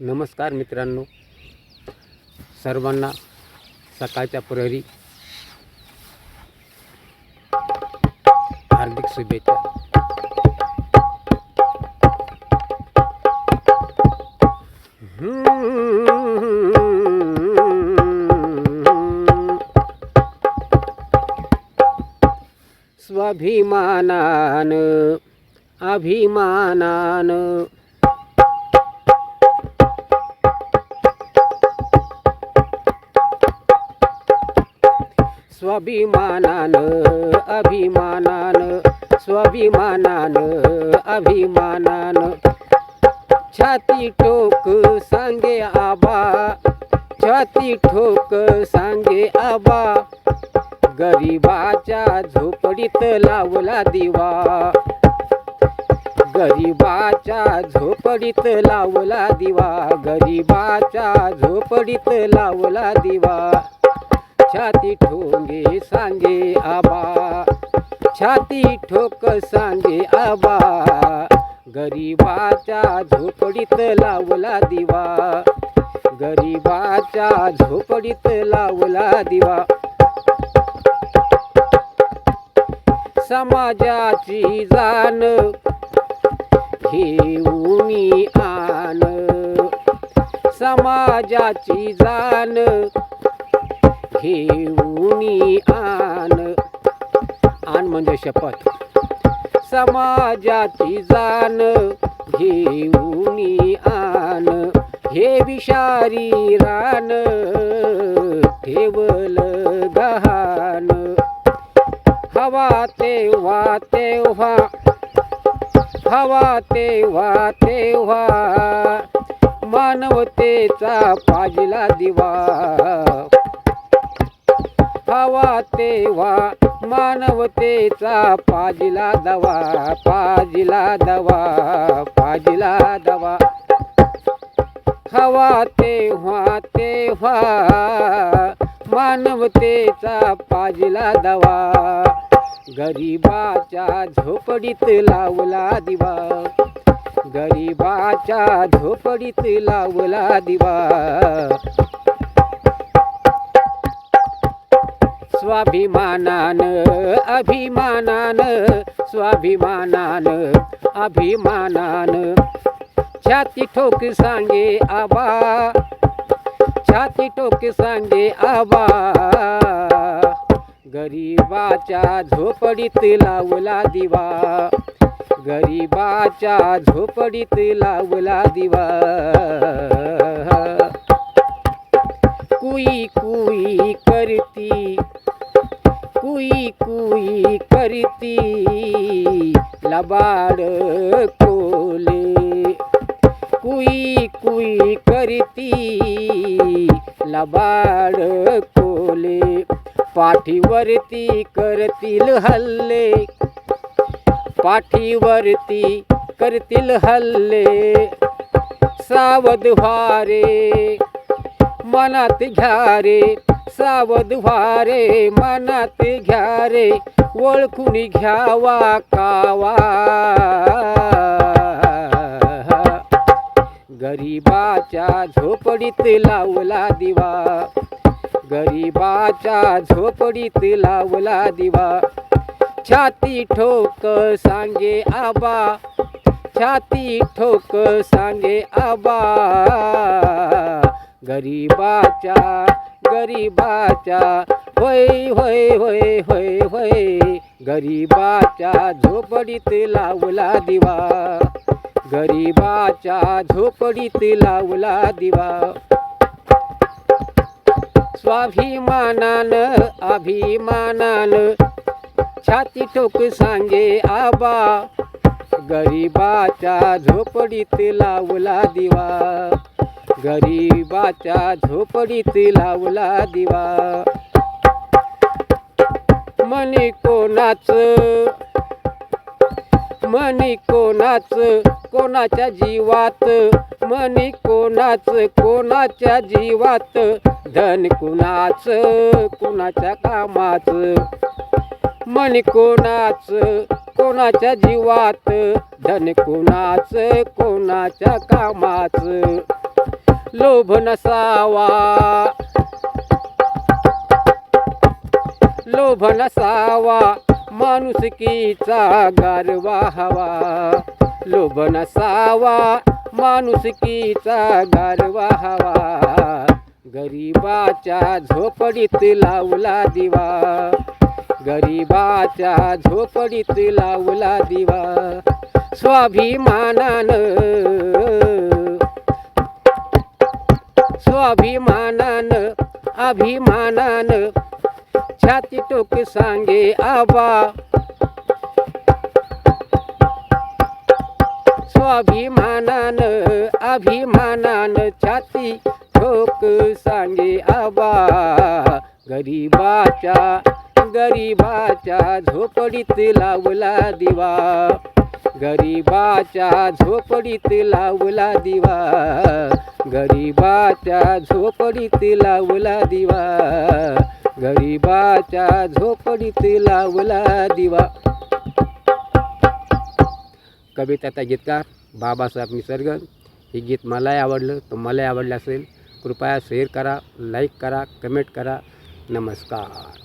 नमस्कार मित्रांनो. सर्वांना सकाळच्या प्रहरी हार्दिक शुभेच्छा. स्वाभिमानान अभिमानान. स्वाभिमानान अभिमानान स्वाभिमानान अभिमानान. छाती ठोक सांगे आबा छाती ठोक सांगे आबा. गरीबाच्या झोपडीत लावला दिवा. गरीबाच्या झोपडीत लावला दिवा. गरीबाच्या झोपडीत लावला दिवा. छाती ठोंगे सांगे आबा छाती ठोक सांगे आबा गरीबाच्या झोपडीत लावला दिवा गरीबाच्या झोपडीत लावला दिवा. समाजाची जाण घेऊनी आण समाजाची जाण घेऊनी आण आण म्हणजे शपथ. समाजाची जाण घेऊनी आण हे विषारी रान ठेवल गहान हवा तेव्हा तेव्हा हवा तेव्हा तेव्हा मानवतेचा पाजला दिवा. हवा तेव्हा मानवतेचा पाजिला दवा पाजिला दवा पाजिला दवा. हवा तेव्हा तेव्हा मानवतेचा पाजला दवा. गरीबाच्या झोपडीत लावला दिवा. गरीबाच्या झोपडीत लावला दिवा. स्वाभिमानान अभिमानान स्वाभिमानान अभिमानान. छाती ठोक सांगे आबा छाती ठोक सांगे आबा. गरीबाच्या झोपडीत लावला दिवा गरीबाच्या झोपडीत लावला दिवा. कुई करती लबाड कोले कुई कुई करती लबाड कोले पाठीवरती करतील हल्ले. पाठीवरती करतील हल्ले. सावध व्हा रे. मनात घ्या रे. सावध रे मनात घ्या रे ओळखून घ्यावा कावा. गरीबाच्या झोपडीत लावला दिवा. गरीबाच्या झोपडीत लावला दिवा. छाती ठोक सांगे आबा. छाती ठोक सांगे आबा. गरीबाच्या गरीबाच्या होय होय होय होय होय. गरीबाच्या झोपडीत लावला दिवा. गरीबाच्या झोपडीत लावला दिवा. स्वाभिमानान अभिमानान छाती ठोक सांगे आबा. गरीबाच्या झोपडीत लावला दिवा. गरीबाच्या झोपडीत लावला दिवा. मनी कोणाच मनी कोणाच कोणाच्या जीवात मनी कोणाच कोणाच्या जीवात धन कुणाच कुणाच्या कामाच. मनी कोणाच कोणाच्या जीवात धन कुणाच कोणाच्या कामाच. लोभ नसावा. लोभ नसावा. माणुसकीचा गारवा हवा. लोभ नसावा. माणुसकीचा गारवा हवा. गरीबाच्या झोपडीत लावला दिवा. गरीबाच्या झोपडीत लावला दिवा. स्वाभिमानानं अभिमानान अभिमानानं. छाती टोक सांगे आबा. स्वाभिमानानं अभिमानानं छाती ठोक सांगे आबा. गरीबाच्या गरीबाच्या झोपडीत लावला दिवा. गरीबाच्या झोपडीत लावला दिवा. गरीबाच्या झोपडीत लावला दिवा. गरीबाच्या झोपडीत लावला दिवा. कविता त्या गीतकार बाबासाहेब निसर्ग. हे गीत मलाही आवडलं. तुम्हालाही आवडलं असेल. कृपया शेअर करा लाईक करा कमेंट करा. नमस्कार.